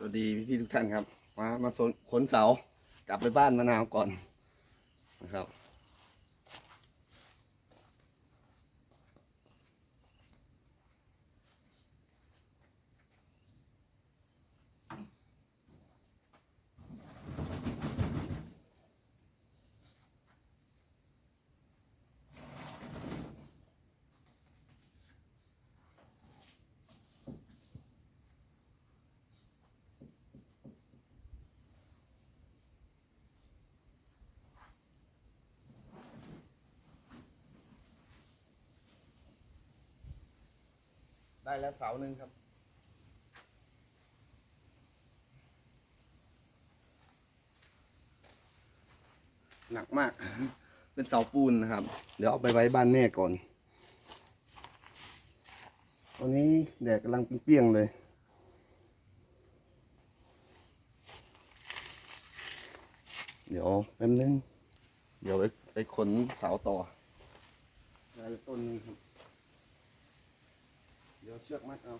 สวัสดีพี่ๆทุกท่านครับ มามาขนเสากลับไปบ้านมะนาวก่อนนะครับ ได้แล้วเสาหนึ่งครับ หนักมาก เป็นเสาปูนนะครับ เดี๋ยวเอาไปไว้บ้านแม่ก่อนตอนนี้แดดกำลังเปรี้ยงๆเลย เดี๋ยวแป๊บนึง เดี๋ยวไปไปขนเสาต่อได้แล้วต้นนึงครับ เดี๋ยวเชือกมัดเอา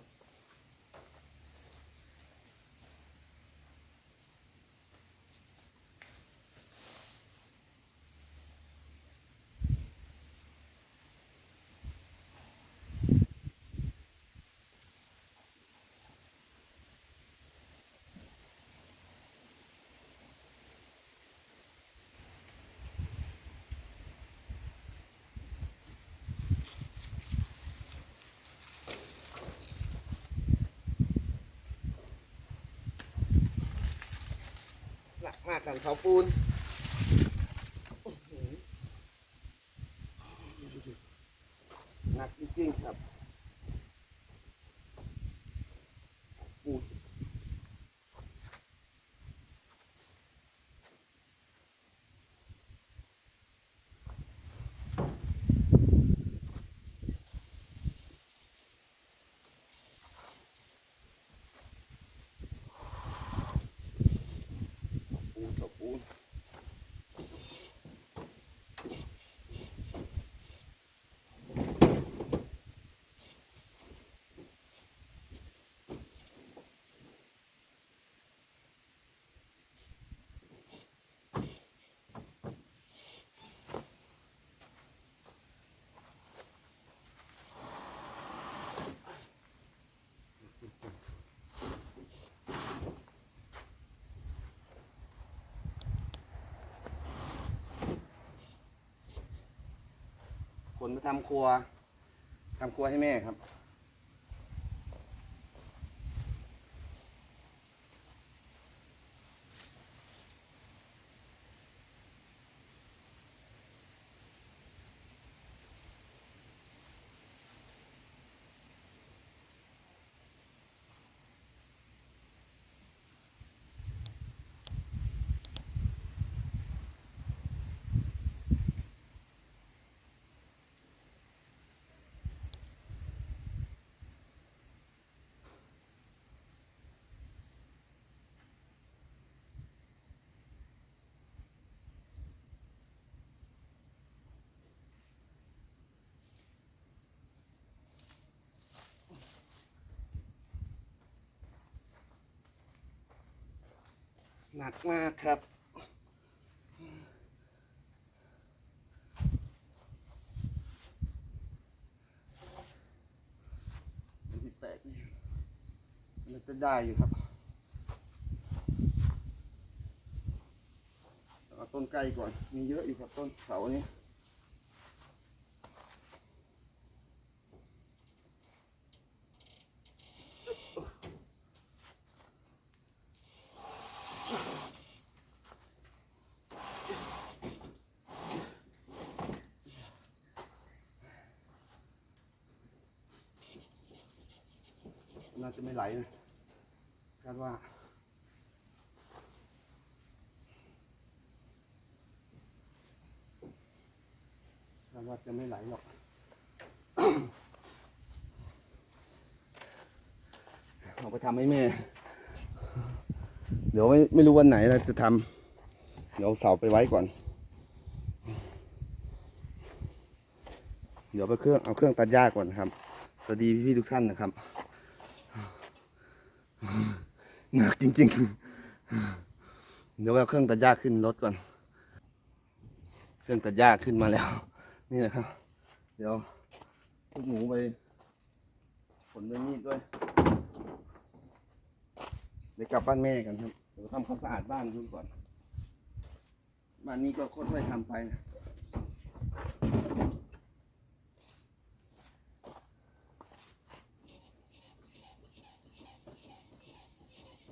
มากกันเสาปูนหนักจริงๆครับ คนมาทำครัวทำครัวให้แม่ครับ หนักมากครับ มันที่แตกมันจะได้อยู่ครับเอาต้นไกลก่อน มีเยอะอยู่ครับต้นเสาเนี้ น่าจะไม่ไหลนะคาดว่า คาดว่าจะไม่ไหลหรอกเอาไปทำให้แม่ เดี๋ยวไม่ไม่รู้วันไหนเราจะทำเดี๋ยวเสาไปไว้ก่อน เดี๋ยวไปเครื่องเอาเครื่องตัดหญ้าก่อนครับ สวัสดีพี่ๆทุกท่านนะครับ หนักจริง ๆ เดี๋ยวเอาเครื่องตัดหญ้าขึ้นรถก่อน เครื่องตัดหญ้าขึ้นมาแล้ว นี่นะครับ เดี๋ยวพวกหมูไปขนไปนี่ด้วย เดี๋ยวกลับบ้านแม่กันครับ เดี๋ยวทำความสะอาดบ้านคุณก่อน บ้านนี้ก็ค่อยๆทำไปนะ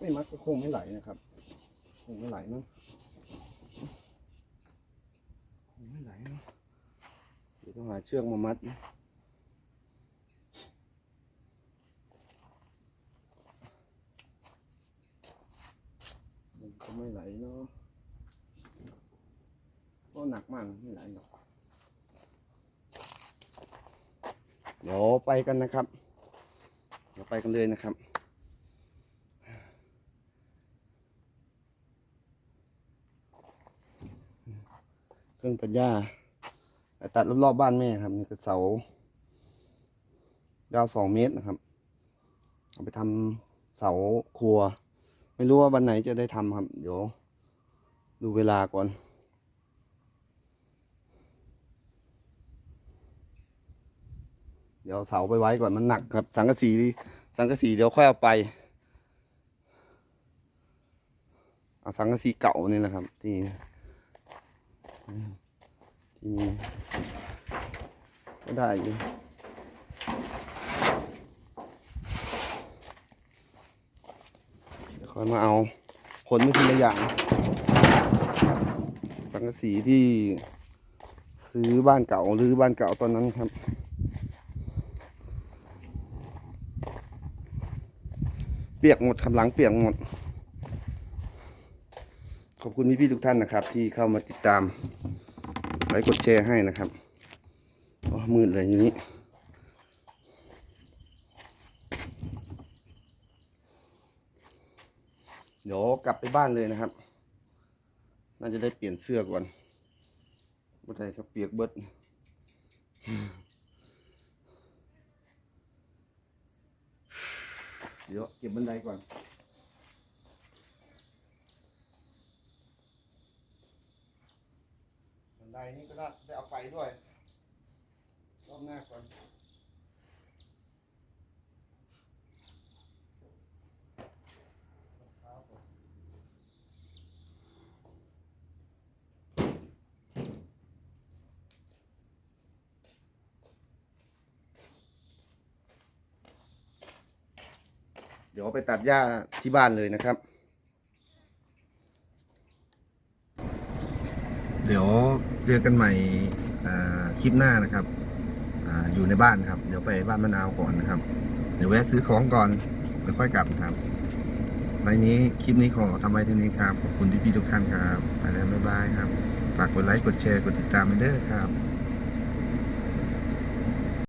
ไม่มัดก็คงไม่ไหลนะครับ คงไม่ไหลมั้งคงไม่ไหลเนอะเดี๋ยวต้องหาเชือกมามัดนะมันก็ไม่ไหลเนาะก็หนักมากไม่ไหลหรอกเดี๋ยวไปกันนะครับ เดี๋ยวไปกันเลยนะครับ เครื่องตัดหญ้าตัดรอบๆบ้านแม่ครับ นี่คือเสายาวสองเมตรนะครับ เอาไปทำเสาครัว ไม่รู้ว่าวันไหนจะได้ทำครับ เดี๋ยว ดูเวลาก่อน เดี๋ยวเสาไปไว้ก่อนมันหนักครับ สังกะสีสังกะสีเดี๋ยวค่อยเอาไปเอาสังกะสีเก่านี่แหละครับ ที่ ที่มีก็ได้อยู่ค่อยมาเอาขนไปทีละอย่างสังกะสีที่ซื้อบ้านเก่าหรือบ้านเก่าตอนนั้นครับเปียกหมดคำหลังเปียกหมด อบคุณพี่ๆทุกท่านนะครับ ที่เข้ามาติดตามไลค์กดแชร์ให้นะครับโอ้มืดเลยอยู่นี้เดี๋ยวกลับไปบ้านเลยนะครับ น่าจะได้เปลี่ยนเสื้อก่อนบ่ได้ครับเปียกเบิดเดี๋ยวเก็บบันไดก่อน บัน ไดนี่ก็ได้ได้เอาไปด้วยรอบหน้าก่อนเดี๋ยวไปตัดหญ้าที่บ้านเลยนะครับ เดี๋ยว เจอกันใหม่คลิปหน้านะครับออยู่ในบ้านครับ เดี๋ยวไปบ้านมะนาวก่อนนะครับ เดี๋ยวแวะซื้อของก่อนแล้วค่อยกลับครับในนี้คลิปนี้ขอทำไว้เท่านี้ครับ ขอบคุณพี่ๆทุกท่านครับไปแล้วบ๊ายบายครับ ฝากกดไลค์กดแชร์กดติดตามไปเด้อครับ